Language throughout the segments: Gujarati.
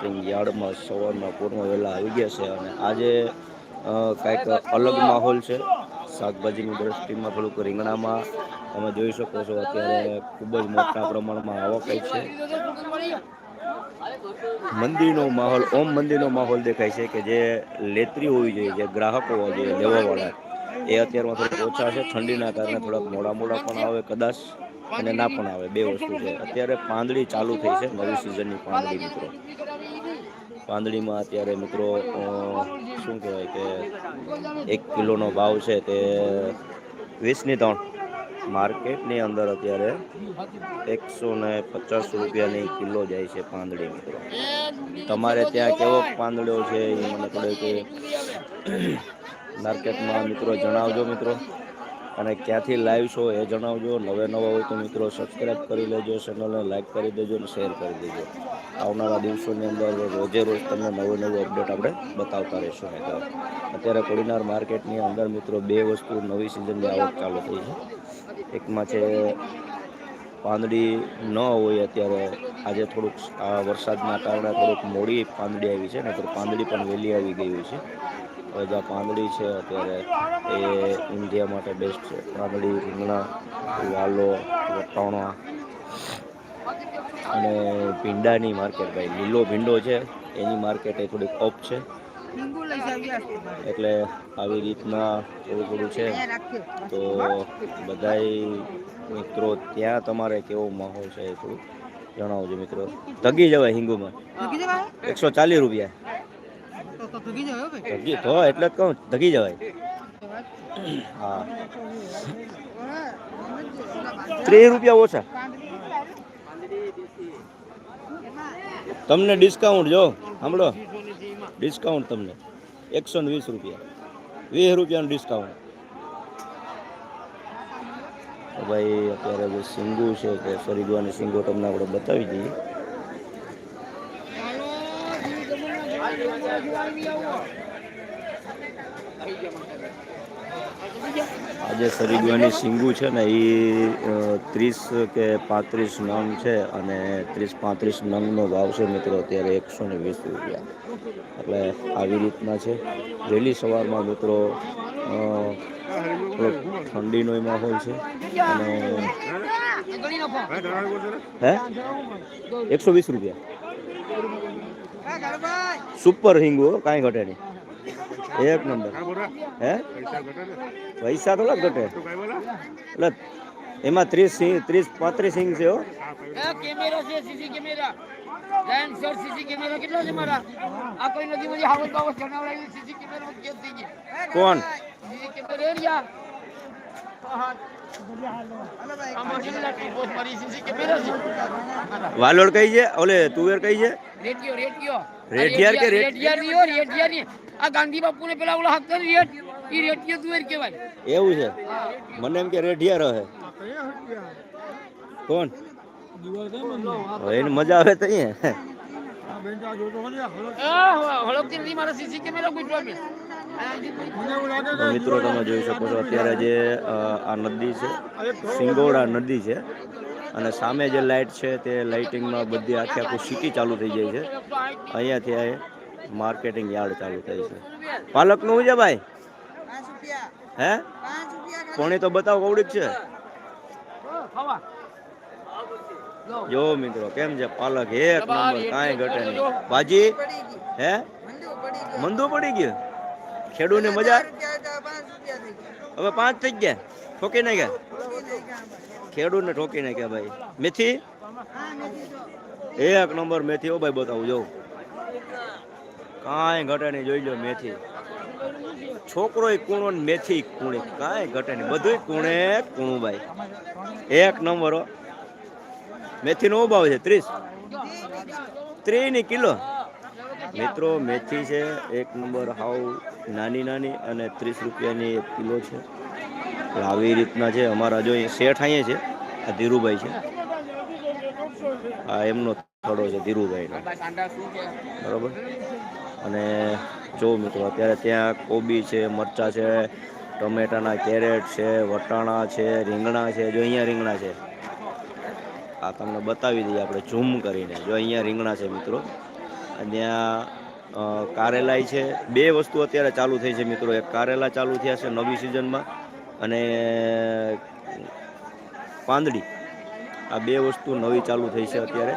માર્કેટિંગ યાર્ડમાં સવારના પૂરમાં વહેલા આવી ગયા છે અને આજે કાંઈક અલગ માહોલ છે. શાકભાજીની દ્રષ્ટિમાં થોડુંક રીંગણામાં તમે જોઈ શકો છો અત્યારે ખૂબ જ મોટા પ્રમાણમાં આવકાય છે. મંદિરનો માહોલ, ઓમ મંદિરનો માહોલ દેખાય છે કે જે લેત્રી હોવી જોઈએ, જે ગ્રાહકો હોવા જોઈએ, લેવાવાળા. એ અત્યારમાં થોડીક ઓછા છે, ઠંડીના કારણે થોડાક મોડા મોડા પણ આવે, કદાચ અને ના પણ આવે, બે વસ્તુ છે. અત્યારે પાંદડી ચાલુ થઈ છે, નવી સિઝનની પાંદડી, મિત્રો. પાંદડીમાં અત્યારે, મિત્રો શું કહેવાય કે, એક કિલોનો ભાવ છે તે વીસની ત્રણ. માર્કેટની અંદર અત્યારે એકસો ને પચાસ રૂપિયાની કિલો જાય છે પાંદડી, મિત્રો. તમારે ત્યાં કેવો પાંદડો છે એ મને કે માર્કેટમાં મિત્રો જણાવજો, મિત્રો. અને ક્યાંથી લાઈવ છો એ જણાવજો. નવે નવા હોય તો મિત્રો સબસ્ક્રાઈબ કરી લેજો ચેનલને લાઈક કરી દેજો અને શેર કરી દેજો. આવનારા દિવસોની અંદર રોજે રોજ તમને નવું નવું અપડેટ આપણે બતાવતા રહીશું મિત્રો અત્યારે કોડીનાર માર્કેટની અંદર મિત્રો બે વસ્તુ નવી સિઝનની આવક ચાલુ થઈ છે. એકમાં છે પાંદડી ન હોય અત્યારે. આજે થોડુંક વરસાદના કારણે થોડુંક મોડી પાંદડી આવી છે, નહીંતર પાંદડી પણ વહેલી આવી ગઈ હોય છે. જે પાંદડી છે. અત્યારે એ ઇન્ડિયા માટે બેસ્ટ છે. પાંદડી રીંગણા વાલો વટાણા અને ભીંડાની માર્કેટ ભાઈ. લીલો ભીંડો છે. એની માર્કેટ એ થોડીક ઓફ છે. એટલે આવી રીતના થોડું થોડું છે. તો બધાય મિત્રો ત્યાં તમારે કેવો માહોલ છે એ થોડું જણાવજો મિત્રો. ધગી જવાય હિંગુમાં. એકસો ચાલીસ રૂપિયા. ધગી તો એટલે જ કહું ધગી જવાય હા. ત્રીસ રૂપિયા ઓછા. તમને ડિસ્કાઉન્ટ જો, સાંભળો. ડિસ્કાઉન્ટ તમને. એકસો ને વીસ રૂપિયા. વીસ રૂપિયાનું ડિસ્કાઉન્ટ ભાઈ, અત્યારે જે સિંગુ છે, કે સરીગવાની સિંગો તમને આપણે બતાવી દઈએ. આજે સરીગવાની સિંગુ છે ને એ ત્રીસ કે પાંત્રીસ નંગ છે અને ત્રીસ પાંત્રીસ નંગનો ભાવ છે મિત્રો અત્યારે એકસો ને વીસ રૂપિયા. એટલે આવી રીતના છે. વહેલી સવારમાં મિત્રો ઠંડીનો ઠંડીનો માહોલ છે. અને હે? એકસો વીસ રૂપિયા. સુપર હિંગુ કાંઈ ઘટે નહીં. એક નંબર. હે? પૈસા થોડા ઘટે. એટલે એમાં ત્રીસ ત્રીસ પાંત્રીસ સિંગ છે કોણ? વાલોડ કઈ છે? ઓલે તુવેર કઈ છે? Ratio ratio. રેડિયાર કે રેડિયારની હો, ની આ ગાંધી બાપુ ને પેલા ઓલા હક રેટ ઈ રેટિયો તુવેર કહેવાય. એવું છે? મને એમ કે રેઢિયા રહે કોણ? એને મજા આવે તો અહીંયા. આ હળકતી નથી મારા સીસી કેમેરા ગુજવા મે મિત્રો તમે જોઈ શકો છો અત્યારે જે આ નદી છે, સિંગોડા નદી છે, અને સામે જે લાઇટ છે તે લાઇટિંગમાં બધી આખી આખું સિટી ચાલુ થઈ જાય છે. અહીંયાથી આ માર્કેટિંગ યાર્ડ ચાલુ થાય છે. પાલકનું શું છે ભાઈ? હે? કોણી તો બતાવો કવડીક છે? જો મિત્રો, કેમ છે? પાલક એક નંબર, કાંઈ ઘટે નહીં. ભાજી હે? મંદુ પડી ગયું. ખેડૂતને મજા? હવે પાંચ થઈ ગયા? ઠોકી નાખ્યા? ખેડૂતને ઠોકી નાખ્યા ભાઈ. મેથી? એક નંબર મેથી ઓ ભાઈ બતાવું જો. કાંઈ ઘટે નહીં જોઈ લો મેથી. છોકરો કૂણો ને મેથી કૂણી. કાંઈ ઘટે નહીં. બધું કૂણે કૂણું ભાઈ. એક નંબર મેથી મેથીનો ભાવ છે? ત્રીસ? ત્રીસની કિલો? મિત્રો, મેથી છે, એક નંબર હાવ નાની નાની અને ત્રીસ રૂપિયાની એક કિલો છે. આવી રીતના છે. અમારા જો શેઠ અહીંયા છે. આ ધીરુભાઈ છે. આ એમનો થોડો છે, ધીરુભાઈનો. બરાબર? અને જો મિત્રો, અત્યારે ત્યાં કોબી છે, મરચાં છે, ટમેટાના કેરેટ છે, વટાણા છે, રીંગણા છે. જો અહીંયા રીંગણા છે. આ તમને બતાવી દઈએ આપણે ઝૂમ કરીને. જો અહીંયા રીંગણા છે મિત્રો. ત્યાં કારેલાય છે. બે વસ્તુ અત્યારે ચાલુ થઈ છે મિત્રો. એક કારેલા ચાલુ થયા છે નવી સિઝનમાં અને પાંદડી. આ બે વસ્તુ નવી ચાલુ થઈ છે અત્યારે.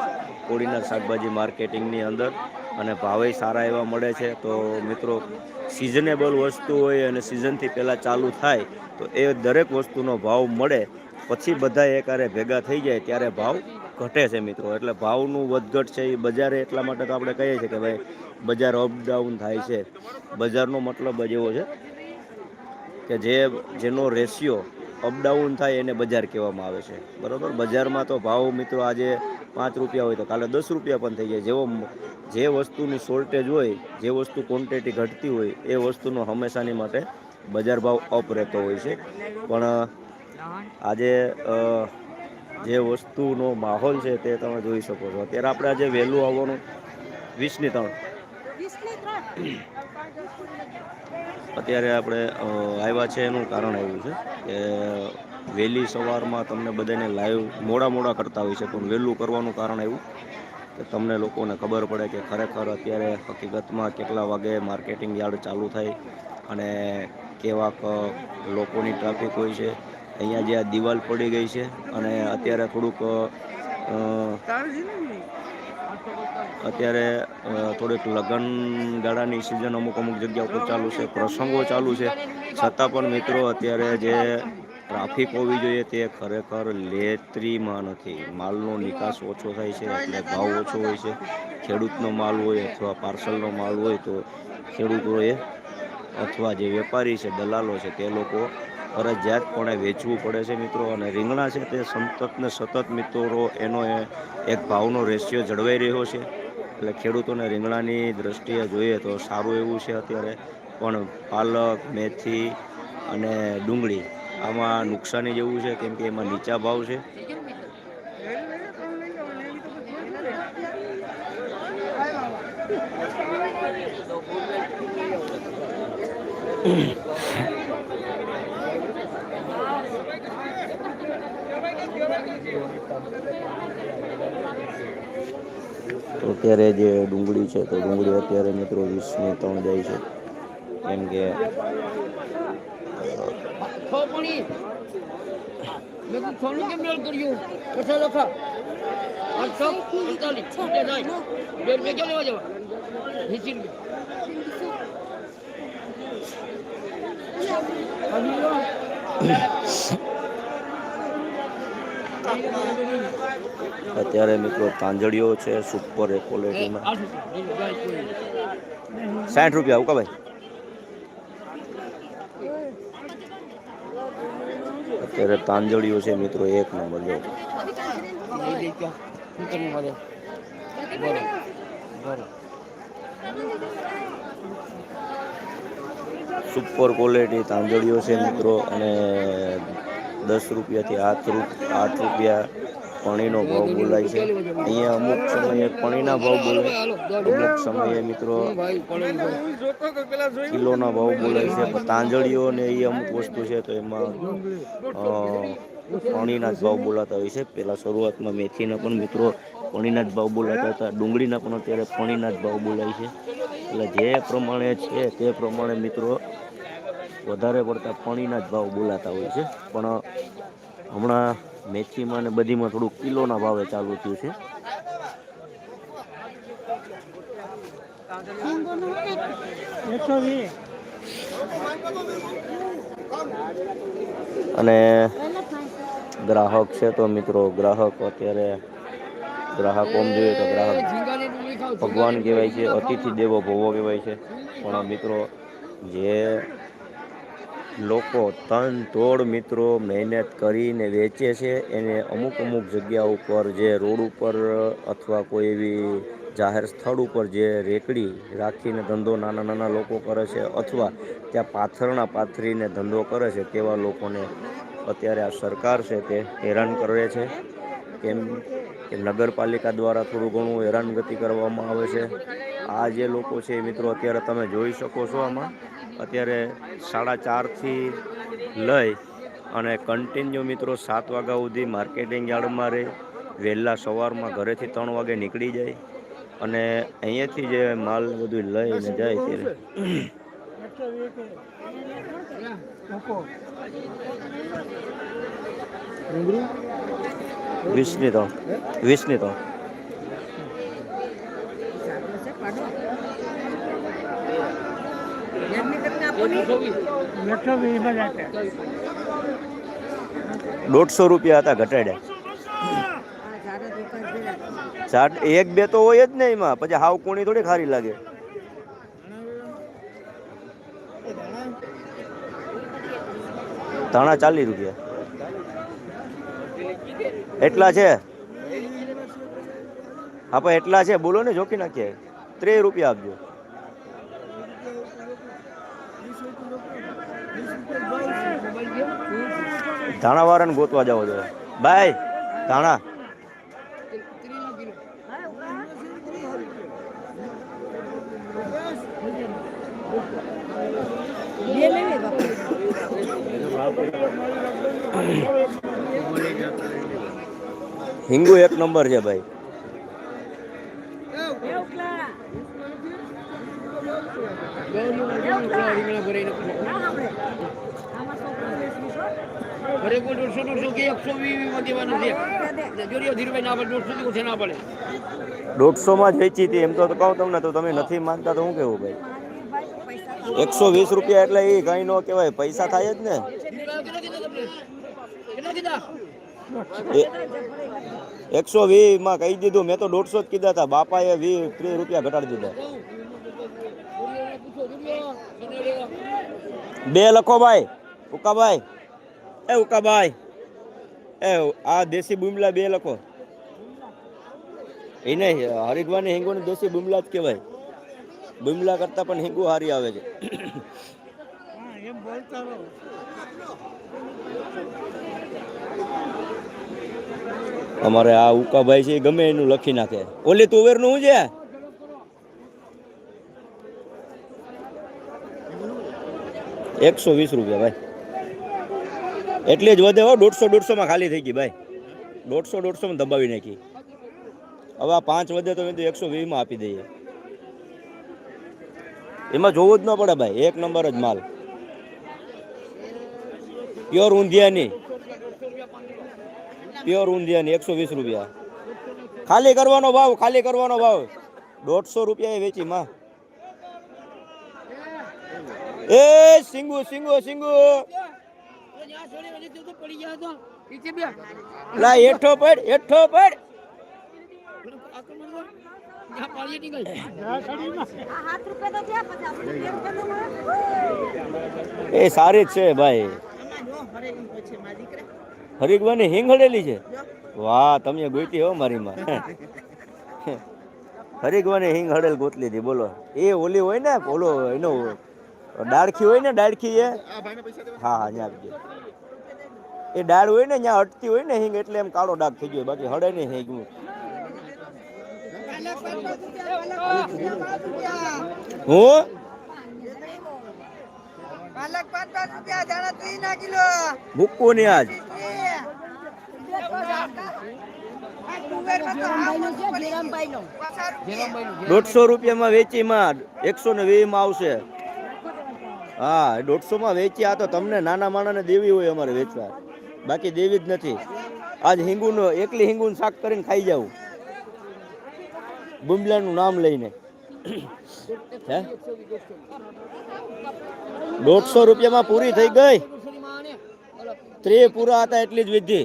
કોળીના શાકભાજી માર્કેટિંગની અંદર અને ભાવે સારા એવા મળે છે. તો મિત્રો સિઝનેબલ વસ્તુ હોય અને સિઝનથી પહેલાં ચાલુ થાય, તો એ દરેક વસ્તુનો ભાવ મળે. પછી બધા એકારે ભેગા થઈ જાય ત્યારે ભાવ ઘટે છે મિત્રો. એટલે ભાવનું વધઘટ છે એ બજારે એટલા માટે તો આપણે કહીએ છીએ કે ભાઈ, બજાર અપડાઉન થાય છે. બજારનો મતલબ જ એવો છે કે જે, જેનો રેશિયો અપડાઉન થાય એને બજાર કહેવામાં આવે છે. બરાબર? બજારમાં તો ભાવ મિત્રો આજે પાંચ રૂપિયા હોય તો કાલે દસ રૂપિયા પણ થઈ જાય. જેવો, જે વસ્તુની શોર્ટેજ હોય, જે વસ્તુ ક્વોન્ટિટી ઘટતી હોય, એ વસ્તુનો હંમેશાની માટે બજાર ભાવ અપ રહેતો હોય છે. પણ આજે જે વસ્તુનો માહોલ છે તે તમે જોઈ શકો છો. અત્યારે આપણે આજે વહેલું આવવાનું વીસની ત્રણ. અત્યારે આપણે આવ્યા છે એનું કારણ એવું છે કે વહેલી સવારમાં તમને બધાને લાઈવ મોડા મોડા કરતા હોય છે પણ વહેલું કરવાનું કારણ એવું કે તમને લોકોને ખબર પડે કે ખરેખર અત્યારે હકીકતમાં કેટલા વાગે માર્કેટિંગ યાર્ડ ચાલુ થાય અને કેવાક લોકોની ટ્રાફિક હોય છે. અહીંયા જે આ દિવાલ પડી ગઈ છે અને અત્યારે થોડુંક અત્યારે થોડીક લગ્ન ગાળાની સિઝન અમુક અમુક જગ્યા ઉપર ચાલુ છે, પ્રસંગો ચાલુ છે. છતાં પણ મિત્રો અત્યારે જે ટ્રાફિક હોવી જોઈએ તે ખરેખર લેત્રીમાં નથી. માલનો નિકાસ ઓછો થાય છે, એટલે ભાવ ઓછો હોય છે. ખેડૂતનો માલ હોય અથવા પાર્સલનો માલ હોય તો ખેડૂતોએ અથવા જે વેપારી છે, દલાલો છે, તે લોકો ફરજિયાતપણે વેચવું પડે છે મિત્રો અને રીંગણા છે તે સતત ને સતત મિત્રો એનો એક ભાવનો રેશિયો જળવાઈ રહ્યો છે. એટલે ખેડૂતોને રીંગણાની દ્રષ્ટિએ જોઈએ તો સારું એવું છે અત્યારે. પણ પાલક, મેથી અને ડુંગળી આમાં નુકસાની જેવું છે કેમ કે એમાં નીચા ભાવ છે. અત્યારે જે ડુંગળી છે, તો ડુંગળી અત્યારે મિત્રો વીસની ત્રણ જાય છે. કેમ કે Thank પાણી અત્યારે મિત્રો તાંજળીઓ છે સુપર ક્વોલિટીમાં સાઠ રૂપિયા આવું ભાઈ? અત્યારે તાંજળીઓ છે મિત્રો, એક નંબર, જો. સુપર ક્વોલિટી તાંજળીઓ છે મિત્રો, અને દસ રૂપિયાથી આઠ આઠ રૂપિયા પાણીનો ભાવ બોલાય છે. અહીંયા અમુક સમયે પાણીના ભાવ બોલાય. અમુક સમયે મિત્રો કિલોના ભાવ બોલાય છે. તાંજળીઓ ને એ અમુક વસ્તુ છે તો એમાં પાણીના જ ભાવ બોલાતા હોય છે. પહેલાં શરૂઆતમાં મેથીના પણ મિત્રો પાણીના જ ભાવ બોલાતા હતા. ડુંગળીના પણ અત્યારે પાણીના જ ભાવ બોલાય છે. એટલે જે પ્રમાણે છે તે પ્રમાણે મિત્રો વધારે પડતા પાણીના જ ભાવ બોલાતા હોય છે. પણ, હમણાં મેથીમાં ને બધીમાં થોડુંક કિલોના ભાવે ચાલુ થયું છે. અને ગ્રાહક છે તો મિત્રો, ગ્રાહક અત્યારે, ગ્રાહક ઓમ જોઈએ તો ગ્રાહક ભગવાન કહેવાય છે, અતિથિ દેવો ભવો કહેવાય છે. પણ મિત્રો, જે લોકો તન તોડ મિત્રો મહેનત કરીને વેચે છે એને અમુક અમુક જગ્યા ઉપર જે રોડ ઉપર અથવા કોઈ એવી જાહેર સ્થળ ઉપર જે રેકડી રાખીને ધંધો નાના નાના લોકો કરે છે અથવા ત્યાં પાથરણા પાથરીને ધંધો કરે છે તેવા લોકોને અત્યારે આ સરકાર છે તે હેરાન કરે છે. કેમ કે નગરપાલિકા દ્વારા થોડું ઘણું હેરાનગતિ કરવામાં આવે છે. આ જે લોકો છે મિત્રો અત્યારે તમે જોઈ શકો છો આમાં. અત્યારે સાડા ચારથી લઈ અને કન્ટિન્યુ મિત્રો સાત વાગ્યા સુધી માર્કેટિંગ યાર્ડમાં રહે. વહેલા સવારમાં ઘરેથી ત્રણ વાગે નીકળી જાય અને અહીંયાથી જે માલ બધું લઈને જાય ત્યારે વીસની તો વીસની ત્રણ દોઢસો રૂપિયા હતા ઘટાડ્યા. ચાટ એક બે તો હોય જ ને એમાં, પછી હાવ કોણી થોડી ખારી લાગે. ધાણા ચાલીસ રૂપિયા. એટલા છે? હા, પણ એટલા છે, બોલો ને, જોખી નાખીએ. ત્રીસ રૂપિયા આપજો. ધાણા વાળાને ગોતવા જવો જોઈએ બાય ધાણા. હિંગુ એક નંબર છે ભાઈ. ઘરે કોઈ દોઢસો દોઢસો કે એકસો વીસમાં દેવાનું છે. જોડીઓ ધીરુભાઈ ના પડે દોઢસો થી ના પડે. દોઢસો માં જ વેચી હતી એમ તો કહું તમને તો તમે નથી માનતા તો હું કેવું ભાઈ? એકસો વીસ રૂપિયા એટલે એ કઈ નો કહેવાય પૈસા થાય જ ને. એકસો વીસમાં કહી દીધું મેં તો દોઢસો જ કીધા હતા બાપાએ વીસ ત્રીસ રૂપિયા ઘટાડી દીધા. બે લખો ભાઈ ઉકાભાઈ. એ ઉકાભાઈ એ આ દેશી બુમલા બે લખો એ નહીં હરિદ્વારની હિંગુને દેશી બુમલા જ કહેવાય. બુમલા કરતા પણ હિંગુ હારી આવે છે. અમારે આ ઉકાભાઈ છે ગમે એનું લખી નાખે. ઓલી તુવેરનું શું છે? એકસો વીસ રૂપિયા, ભાઈ. એટલી જ વધે હો, દોઢસો દોઢસો માં ખાલી થઈ ગઈ ભાઈ. દોઢસો દોઢસો માં દબાવી નાખી. હવે આ પાંચ વધે તો મેં તો એકસો વીસમાં આપી દઈએ. એમાં જોવું જ ન પડે ભાઈ, એક નંબર જ માલ. પ્યોર ઊંધિયાની. પ્યોર ઊંધિયાની, એકસો વીસ રૂપિયા. ખાલી કરવાનો ભાવ, ખાલી કરવાનો ભાવ. દોઢસો રૂપિયા એ વેચી માં. એ સિંગુ સિંગુ સિંગુ. લા, હેઠો પડ હેઠો પડ. એ સારી છે, ભાઈ. હરિકવાની હિંગ હડેલી છે? વાહ, તમે ગોતી હો મારી માં હરિકવાની હિંગ હડેલ ગોતલી હતી, બોલો. એ ઓલી હોય ને, ઓલો એનો ડાળખી હોય ને ડાળખી એ? હા હા ત્યાં આપજો. એ ડાળ હોય ને, ત્યાં હટતી હોય ને, હિંગ એટલે એમ કાળો ડાઘ થઈ ગયો, બાકી હડે નહીં હિંગ હું? મૂકવું નહીં આજ. દોઢસો રૂપિયામાં વેચી માં એકસો ને વીસમાં આવશે. હા દોઢસો માં વેચી આ તો તમને નાના માણાને દેવી હોય અમારે વેચવા. બાકી દેવી જ નથી. આજ હિંગુનો, એકલી હિંગુનું શાક કરીને ખાઈ જાઉં. બુમલાનું નામ લઈને. હે? દોઢસો રૂપિયામાં પૂરી થઈ ગઈ. ત્રે પૂરા હતા એટલી જ વિધિ.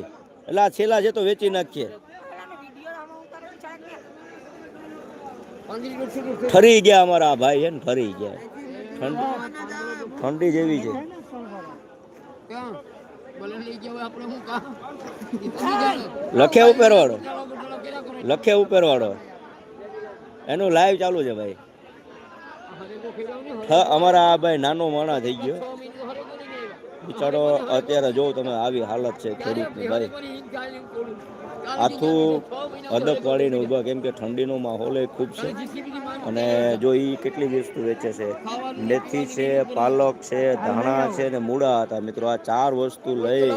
એટલે આ છેલ્લા છે તો વેચી નાખીએ. ઠરી ગયા અમારા ભાઈ છે ને? ઠરી ગયા. ઠંડી જેવી છે. ક્યાં ઉપર વાળો જાવ આપણે હું. કામ લખે લખે ઉપરવાળો. એનું લાઈવ ચાલુ છે ભાઈ. હ અમારા આ ભાઈ નાનો માણા થઈ ગયો. બિચારો અત્યારે જો તમે આવી હાલત છે ખેડૂતની ભાઈ. આથું અદબ વાળીને ઊભા, કેમ કે ઠંડીનો માહોલ એ ખૂબ છે. અને જો એ કેટલી વસ્તુ વેચે છે? મેથી છે, પાલક છે, ધાણા છે ને મૂળા હતા. મિત્રો, આ ચાર વસ્તુ લઈ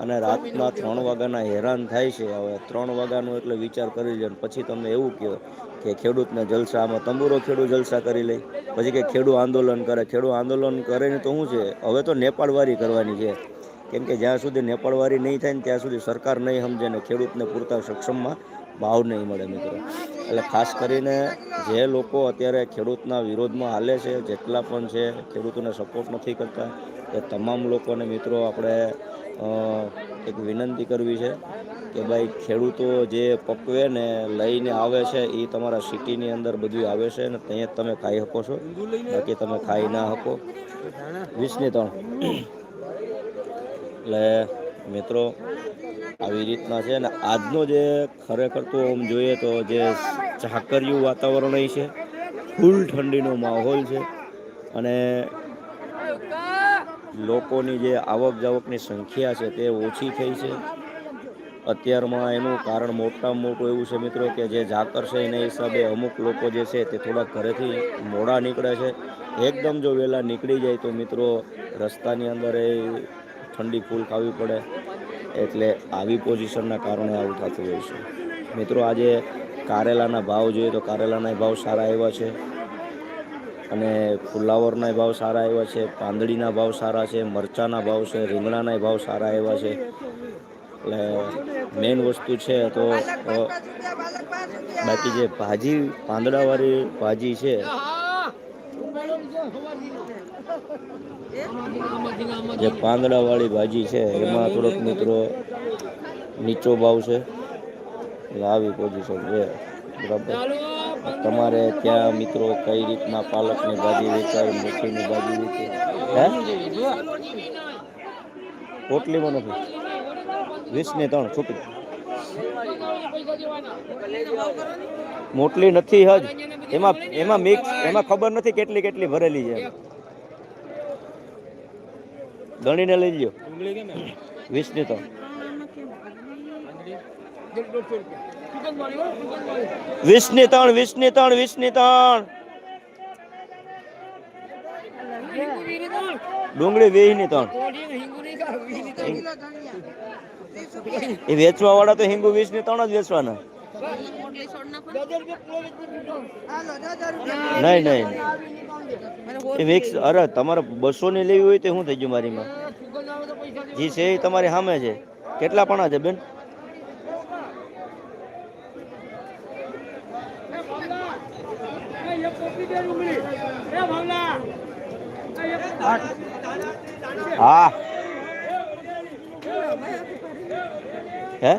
અને રાતના ત્રણ વાગ્યાના હેરાન થાય છે. હવે ત્રણ વાગ્યાનું એટલે વિચાર કરી લે પછી તમે એવું કહો કે ખેડૂતને જલસા, આમાં તંબુરો ખેડૂત જલસા કરી લે. પછી કે ખેડૂત આંદોલન કરે. ખેડૂત આંદોલન કરે ને તો શું છે? હવે તો નેપાળવારી કરવાની છે. કેમ કે જ્યાં સુધી નેપાળવારી નહીં થાય ને ત્યાં સુધી સરકાર નહીં સમજે ને ખેડૂતને પૂરતા સક્ષમમાં ભાવ નહીં મળે મિત્રો. એટલે ખાસ કરીને જે લોકો અત્યારે ખેડૂતના વિરોધમાં હાલે છે, જેટલા પણ છે, ખેડૂતોને સપોર્ટ નથી કરતા, એ તમામ લોકોને મિત્રો આપણે એક વિનંતી કરવી છે કે ભાઈ ખેડૂતો જે પકવે ને લઈને આવે છે એ તમારા સિટીની અંદર બધું આવે છે ને ત્યાં તમે ખાઈ શકો છો. બાકી તમે ખાઈ ના શકો. વીસની ત્રણ. એટલે મિત્રો આવી રીતના છે ને આજનો જે ખરેખર તો આમ જોઈએ તો જે ઝાકરિયું વાતાવરણ અહીં છે, ફૂલ ઠંડીનો માહોલ છે અને લોકોની જે આવક જાવકની સંખ્યા છે તે ઓછી થઈ છે. અત્યારમાં એનું કારણ મોટામાં મોટું એવું છે મિત્રો કે જે ઝાકર છે એના હિસાબે અમુક લોકો જે છે તે થોડા ઘરેથી મોડા નીકળે છે. એકદમ જો વહેલા નીકળી જાય તો મિત્રો રસ્તાની અંદર એ ઠંડી ફૂલ ખાવી પડે એટલે આવી પોઝિશનના કારણે આવું થતું હોય છે. મિત્રો, આજે કારેલાના ભાવ જોઈએ તો કારેલાના ભાવ સારા આવ્યા છે અને ફુલાવરના ભાવ સારા આવ્યા છે, પાંદડીના ભાવ સારા છે, મરચાના ભાવ છે, રીંગણાના ભાવ સારા આવ્યા છે. એટલે મેઇન વસ્તુ છે તો બાકી જે ભાજી, પાંદડાવાળી ભાજી છે જે પાંદડાવાળી ભાજી છે, એમાં થોડોક મિત્રો નીચો ભાવ છે. આવી પોઝિશન છે. બરાબર. તમારે ત્યાં મિત્રો કઈ રીતના પાલકની ભાજી વેચાય, મેથીની ભાજી વેચાય? હે? પોટલીમાં નથી. વીસની ત્રણ, છૂટી. મોટલી નથી હજ. એમાં એમાં મિક્સ એમાં ખબર નથી કેટલી કેટલી ભરેલી છે. ગણીને લઈ લ્યો. વીસની ત્રણ વીસની ત્રણ વીસની ત્રણ વીસની ત્રણ. ડુંગળી વીસની ત્રણ. એ વેચવા વાળા તો હિંગુ વીસની ત્રણ જ વેચવાના. નહીં નહીં. એ વેક્સ, અરે, તમારે બસો ની લેવી હોય તો શું થઈ ગયું મારીમાં? જી છે એ તમારી સામે છે. કેટલા પણા છે, બેન? હા. હે?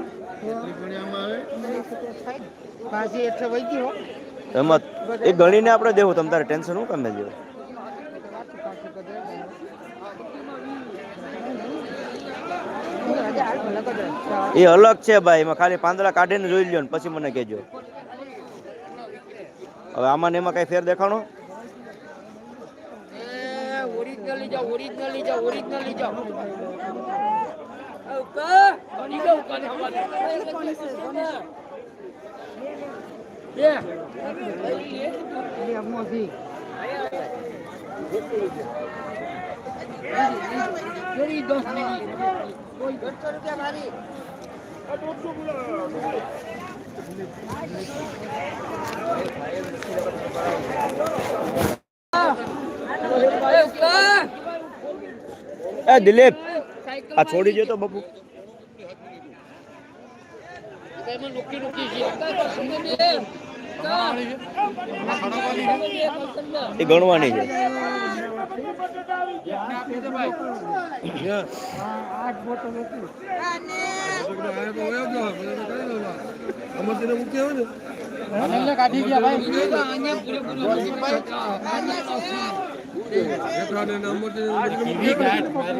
એમાં એ ગણીને આપણે દેવું, તમ તારે ટેન્શન શું કામ લેજો? એ અલગ છે ભાઈ, એમાં ખાલી પાંદડા કાઢીને જોઈ લ્યો ને પછી મને કહેજો. હવે આમાં ને એમાં કઈ ફેર દેખાણો? ઓરિજિનલ લઈ ઓરિજિનલ લઈ ઓરિજિનલ લઈ એ દિલીપ આ છોડી દો તો બબુ એમાં નુકી નુકી છે. એ ગણવાની છે. કાઢી ગયા ભાઈ પૂરેપૂરું